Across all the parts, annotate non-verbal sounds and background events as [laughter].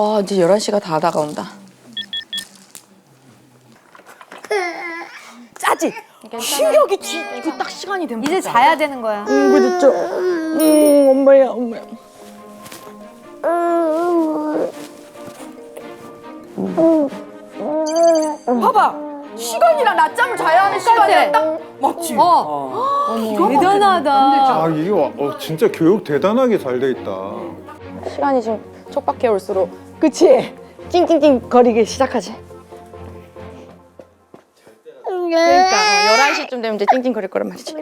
아 이제 11시가 다 다가온다. 짜지? 충격이 딱 시간이 되면 이제 자야 되는 거야. 응 그렇죠. 음 엄마야 엄마야. 봐봐 시간이랑 낮잠을 자야 하는 시간이랑 딱 맞지? 어. 대단하다. 아 이게 와- 어, 진짜 교육 대단하게 잘 돼 있다. 시간이 좀 촉박해 올수록 그치? 찡찡찡 거리기 시작하지. 그러니까 11시쯤 되면 이제 찡찡 거릴 거란 말이지.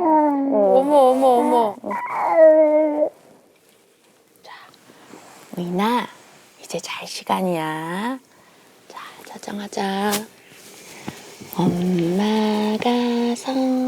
어머 어머 어머. 자, 우인아 이제 잘 시간이야. 자, 자정하자. 엄마가 성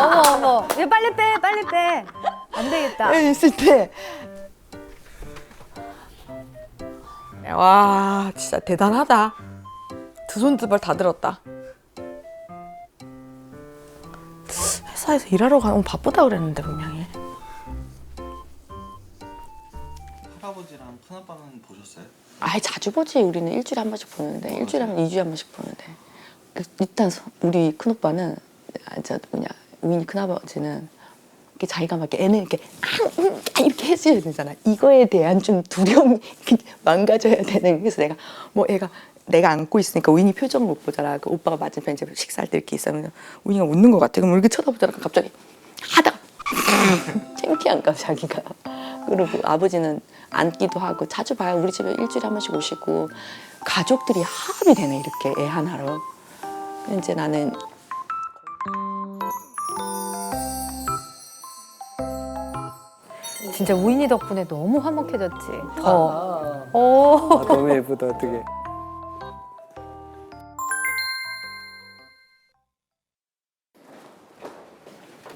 어머, 어머. 이제 빨리 빼, 빨리 빼. 안 되겠다. 있을 때. 와 진짜 대단하다. 두 손 두 발 다 들었다. 회사에서 일하러 가면 바쁘다 그랬는데 분명히. 할아버지랑 큰아빠는 보셨어요? 아이 자주 보지 우리는 일주일에 한 번씩 보는데 일주일에 한 번, 이주에 한 번씩 보는데 그 일단 서- 우리 큰 오빠는 아, 저 뭐냐 우인이 큰 아버지는 이렇게 자기가 막 이렇게 애는 이렇게 아, 음, 아, 이렇게 해줘야 되잖아 이거에 대한 좀 두려움이 망가져야 되는 그래서 내가 뭐 애가 내가 안고 있으니까 우인이 표정을 못 보잖아 그 오빠가 맞은편 이제 식사할 때 이렇게 있으면 우인이가 웃는 것 같아 그럼 이렇게 쳐다보잖아 갑자기 하다가 창피한가 자기가 그리고 아버지는 앉기도 하고 자주 봐요 우리 집에 일주일에 한 번씩 오시고 가족들이 합이 되네 이렇게 애 하나로 이제 나는 진짜 우인이 덕분에 너무 화목해졌지. 아, 어. 오. 아, 너무 예쁘다 어떻게.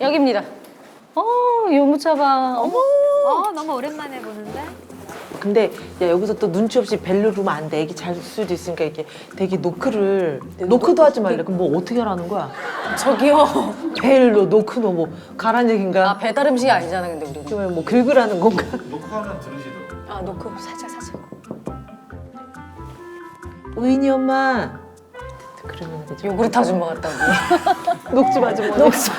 여기입니다. 어, 유모차방. 어머. 어, 너무 오랜만에 보는데? 근데 야 여기서 또 눈치 없이 벨 누르면 안 돼. 애기 잘 수도 있으니까 이렇게 되게 노크를 노크도 하지 말래. 그럼 뭐 어떻게 하라는 거야? 저기요. 벨로 노크 너뭐 가란 얘긴가? 아 배달 음식이 아니잖아 근데 우리는. 그러면 뭐 긁으라는 건가? 녹화하면 들으시더라고요. 아 놓고 살짝 살짝. 우인이 엄마. 그러면 되죠. 요구르트 아줌마 같다 우리. [laughs] 녹지 마지 뭐. [laughs] 녹지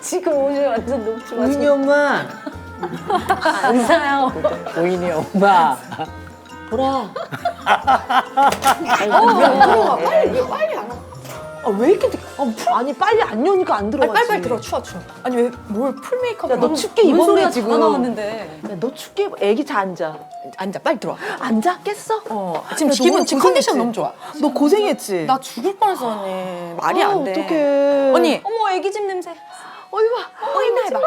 지금 옷이 완전 녹지 마. 우인이 엄마. 안사요. 오인이 엄마. 보라. 아, 왜 이렇게 늦- 아, 풀- 아니 빨리 안 여니까 안 들어가지. 빨리빨리 들어 추워 추워. 아니 왜뭘풀 메이크업? 야, 너 춥게 뭔 입었네 지금. 다 나왔는데. 야, 너 춥게 입... 애기 자 앉아. 앉아 빨리 들어와. 앉아 깼어? 어 지금 기분 지금 컨디션 너무 좋아. 너 고생했지. 나 죽을 뻔했어 언니. 말이 아, 안 돼. 어떡해. 언니 어머 애기 집 냄새. 어이 봐. 어이 나 봐.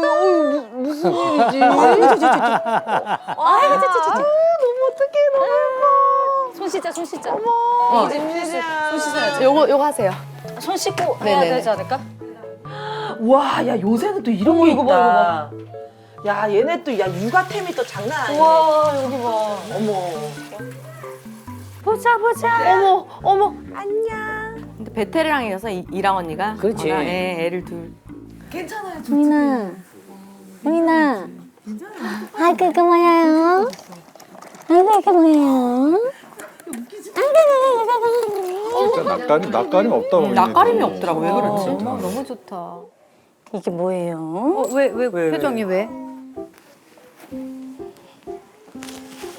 무슨 일이지? 손 씻자 손 씻자. 어. 애기 집 필수. 손 씻어야지. 요거 요거 하세요. 손 씻고 해야 네네네. 되지 않을까? 와, 야 요새는 또 이런 게 있다. 야, 얘네 또 야 육아템이 또 장난 아니네. 와 여기 봐. 어머. 보자 보자. 어머 어머 안녕. 근데 베테랑이어서 이- 이랑 언니가 그렇지. 애를 둘. 우인아, 우인아. 아이고, 그 뭐예요? 아이고, 그 뭐예요? 진짜 낯가림 낯가림 없다 보이네. 낯가림이 없더라고 왜 그렇지? 어머 너무 좋다. 이게 뭐예요? 어, 왜, 왜, 왜, 표정이 왜?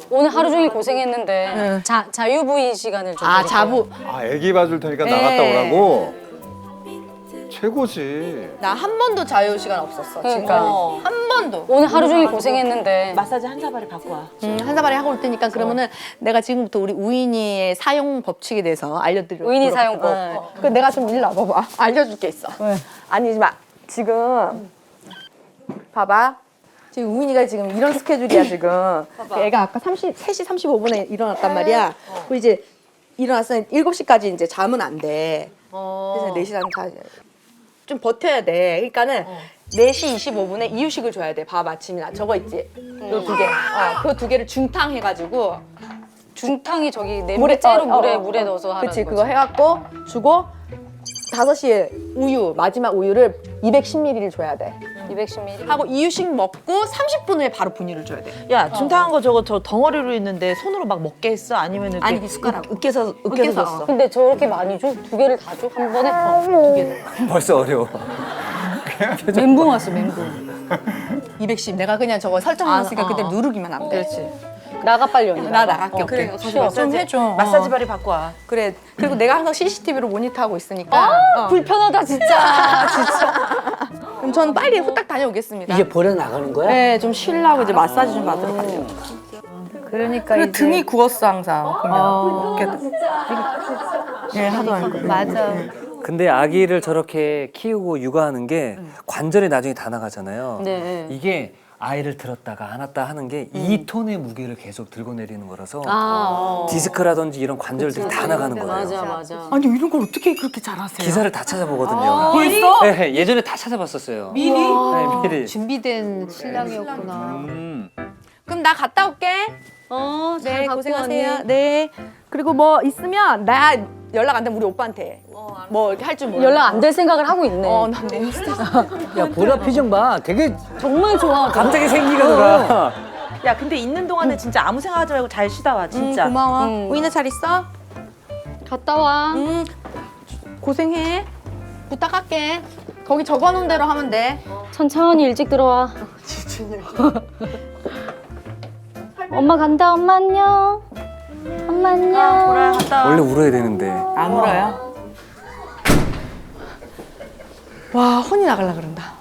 오늘 하루 종일 고생했는데 자, 자유부인 시간을 좀 아 드릴게요. 자부. 아 애기 봐줄 테니까 네. 나갔다 오라고. 최고지. 나 한 번도 자유 시간 없었어. 그러니까. 지금 한 번도. 오늘 하루 종일 고생했는데 마사지 한 사발이 갖고 와. 음, 한 사발이 하고 올 테니까 그러면은 내가 지금부터 우리 우인이의 사용 법칙에 대해서 알려드려. 우인이 사용법. 어. 그 내가 좀 일로 와봐봐. 알려줄 게 있어. 아니 마 지금 봐봐. 지금 우인이가 지금 이런 스케줄이야 [clears throat] 지금. 그 애가 아까 30, 3시 35분에 일어났단 말이야. 그 이제 일어났어 7시까지 이제 자면 안 돼. 그래서 4시간 다. 좀 버텨야 돼. 그러니까는 4시 25분에 이유식을 줘야 돼. 밥 아침이나 저거 있지. 요두 개. 어, 그두 개를 중탕 해가지고 중탕이 저기 물에 어, 물에 어, 어, 물에 어. 넣어서 하는 그치 거지. 그거 해갖고 주고 5시에 우유 마지막 우유를 210ml를 줘야 돼 210ml. 하고 이유식 먹고 30분 후에 바로 분유를 줘야 돼 야, 중탕한 거 저거 저 덩어리로 있는데 손으로 막 먹게 했어? 아니면 이렇게 아니, 숟가락. 으- 으깨서 으깨서 으깨서. 줬어? 근데 저렇게 많이 줘? 두 개를 다 줘? 한 번에? 두 개를. 벌써 어려워. 멘붕 왔어 멘붕. [laughs] 210 내가 그냥 저거 설정해놨으니까 아, 그대로 아. 누르기만 하면 돼 그렇지 나가 빨리 언니. 나 나갈게 어, 그래 쉬어. 좀 해줘 마사지 어. 발이 갖고 와. 그래 그리고 내가 항상 CCTV로 모니터하고 있으니까 어. 불편하다 진짜. [laughs] 진짜. 그럼 저는 빨리 후딱 다녀오겠습니다 이게 버려 나가는 거야? 네, 좀 쉬려고 이제 마사지 좀 받으러 가려고. 그러니까 그리고 등이 구웠어 항상. 보면. 이렇게. 예, 하도 안 그래. 맞아. 근데 아기를 저렇게 키우고 육아하는 게 관절이 나중에 다 나가잖아요. 네. 이게 아이를 들었다가 안았다 하는 게 2톤의 무게를 계속 들고 내리는 거라서 아. 디스크라든지 이런 관절들이 다 나가는 거예요. 맞아 맞아. 아니 이런 걸 어떻게 그렇게 잘하세요? 기사를 다 찾아보거든요. 벌써? 네, 예전에 다 찾아봤었어요. 미리? 네, 미리. 준비된 신랑이었구나. 음. 그럼 나 갔다 올게. 어, 잘 네, 갖고 고생하세요. 네. 그리고 뭐 있으면 나 연락 안 되면 우리 오빠한테 뭐 이렇게 할 줄 몰라. 연락 안 될 생각을 하고 있네. 어, 난내 스트레스. 야, 보라 표정 봐. 되게 정말 좋아. 갑자기 생기가 돌아. 야, 근데 있는 동안에 진짜 아무 생각하지 말고 잘 쉬다 와, 진짜. 음, 고마워. 음. 우인아 잘 있어? 갔다 와. 음. 고생해. 부탁할게. 거기 적어놓은 대로 하면 돼. 천천히 일찍 들어와. [laughs] 엄마 간다. 엄마 안녕. 엄마 안녕. 원래 울어야 되는데. 안 울어요? 와 혼이 나갈라 그런다.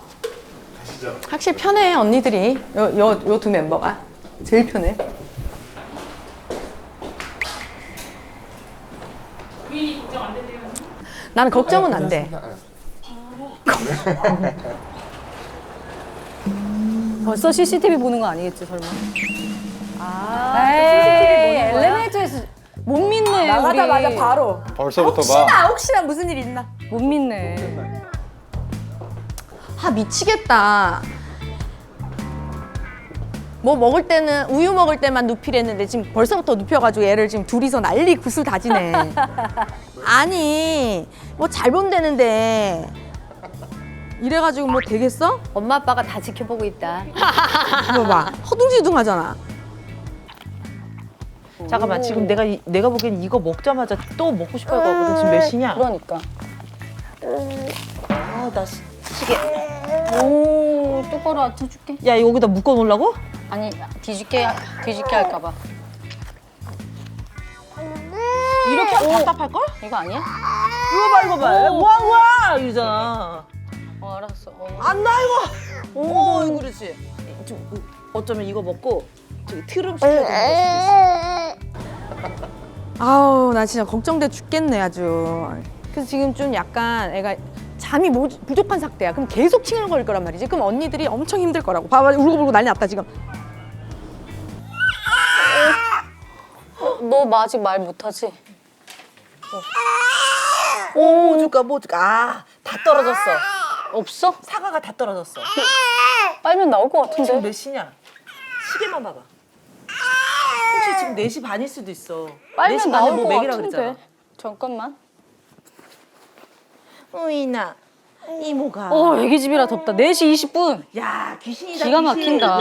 확실히 편해 언니들이 요요두 멤버가 제일 편해. 나는 걱정은 안 돼. [laughs] 벌써 CCTV 보는 거 아니겠지 설마? 에이, 엘리베이터에서 못 믿네. 나가자마자 우리. 바로. 벌써부터 봐. 혹시나 혹시나 무슨 일 있나? 못 믿네. 아 미치겠다. 뭐 먹을 때는 우유 먹을 때만 눕히랬는데 지금 벌써부터 눕혀가지고 얘를 지금 둘이서 난리 구슬 다지네. [laughs] 아니 뭐잘 본다는데 이래가지고 뭐 되겠어? 엄마 아빠가 다 지켜보고 있다. 이거 봐 허둥지둥하잖아. 잠깐만 지금 내가 이- 내가 보기엔 이거 먹자마자 또 먹고 싶어 할 거거든. 지금 몇 시냐? 그러니까. 아나 시계. 오, 똑바로 앉혀줄게. 야 여기다 묶어 놓으려고? 아니, 뒤집게, 뒤집게 할까봐. 이렇게 하면 답답할 걸? 이거 아니야? 이거 봐 이거 봐. 뭐한 거야? 이러잖아. 어, 알았어. 어. 안 나 이거. 오, 그렇지. 좀 어쩌면 이거 먹고 저기 트름 시켜야 되는 아우 나 진짜 걱정돼 죽겠네 아주. 그래서 지금 좀 약간 애가 잠이 모- 부족한 상태야. 그럼 계속 칭얼거릴 거란 말이지. 그럼 언니들이 엄청 힘들 거라고. 봐봐 울고불고 난리 났다 지금. 너 아직 말 못하지? 오, 줄까 뭐 줄까? 아, 다 떨어졌어. 없어? 사과가 다 떨어졌어. 빨면 나올 것 지금 같은데. 몇 시냐? 시계만 봐봐. 지금 4시 반일 수도 있어. 빨면 4시 반에 나올 뭐 것 먹이라 같은데. 그랬잖아. 잠깐만. 우이나 이모가. 어, 애기 집이라 덥다. 4시 20분. 야 귀신이다 기가 귀신. 막힌다.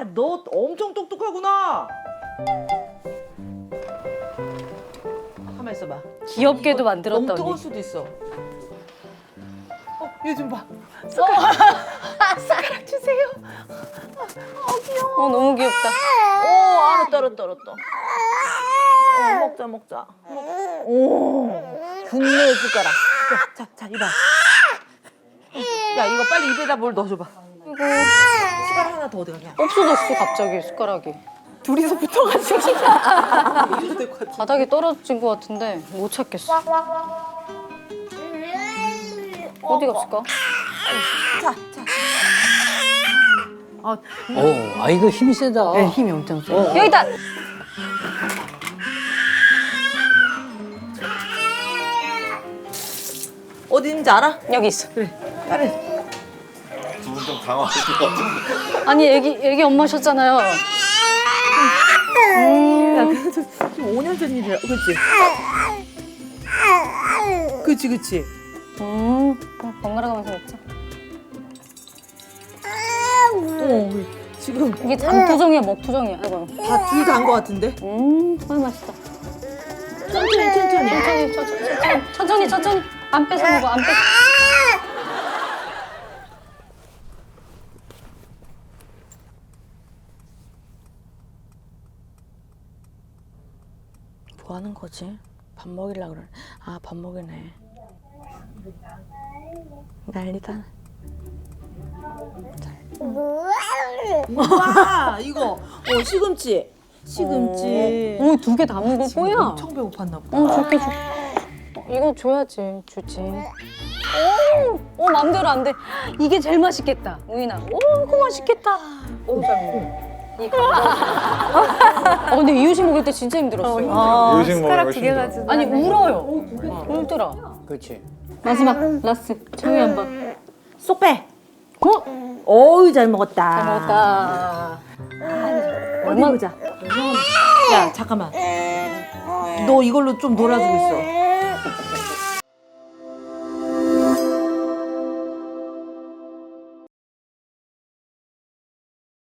야너 엄청 똑똑하구나. 가만 있어봐. 귀엽게도 너무 만들었다, 뜨거울 언니. 수도 있어. 어, 얘좀 봐. 어, 너무 귀엽다. 오, 알았다, 알았다, 알았다. 어, 먹자, 먹자. 먹- 오, 국내 숟가락. 자, 자, 자, 이봐. 야, 이거 빨리 입에다 뭘 넣어줘봐. 이거 숟가락 하나 더 어디 가냐? 없어졌어, 갑자기 숟가락이. 둘이서 붙어가지고. 바닥에 떨어진 것 같은데 못 찾겠어. 어디 갔을까? 어, 아 이거 힘이 세다. 네, 힘이 엄청 세. 여기 있다. 어디 있는지 알아? 여기 있어. 두분 좀 당황하실 것 같은데. 아니 애기 애기 엄마셨잖아요. 지금 5년 전 일이라, 그치? 그치, 그치. 음, 번갈아 가면서 먹자. 어, 지금 이게 잠 투정이야, 먹 투정이야. 아이고. 다둘다한거 같은데? 음, 정말 맛있다. 천천히, 천천히. 천천히, 천천히, 천천히, 천천히, 천천히. 안 뺏어 먹어, 안 뺏어. 뭐 하는 거지? 밥 먹이려 그래. 아, 밥 먹이네. 난리다. 와, 이거. 어, 시금치. 시금치. 오, 두개다 먹을 거야. 엄청 배고팠나 보다. 어, 줄게, 줄게. 어, 이거 줘야지, 주지. 오, 오, 맘대로 안 돼. 이게 제일 맛있겠다, 우인아. 오, 이거 맛있겠다. 오, 잘 먹어. 이거. 어, 근데 이유식 먹을 때 진짜 힘들었어. 아, 요즘 먹으면 숟가락 훨씬 두개 더. 가지고. 아니, 울어요. 울더라. 그렇지. 마지막, 라스. 조용히 한 번. 쏙 빼. 어? 어우, 잘 먹었다. 잘 먹었다. 어디 보자. 야, 잠깐만. 너 이걸로 좀 놀아주고 있어.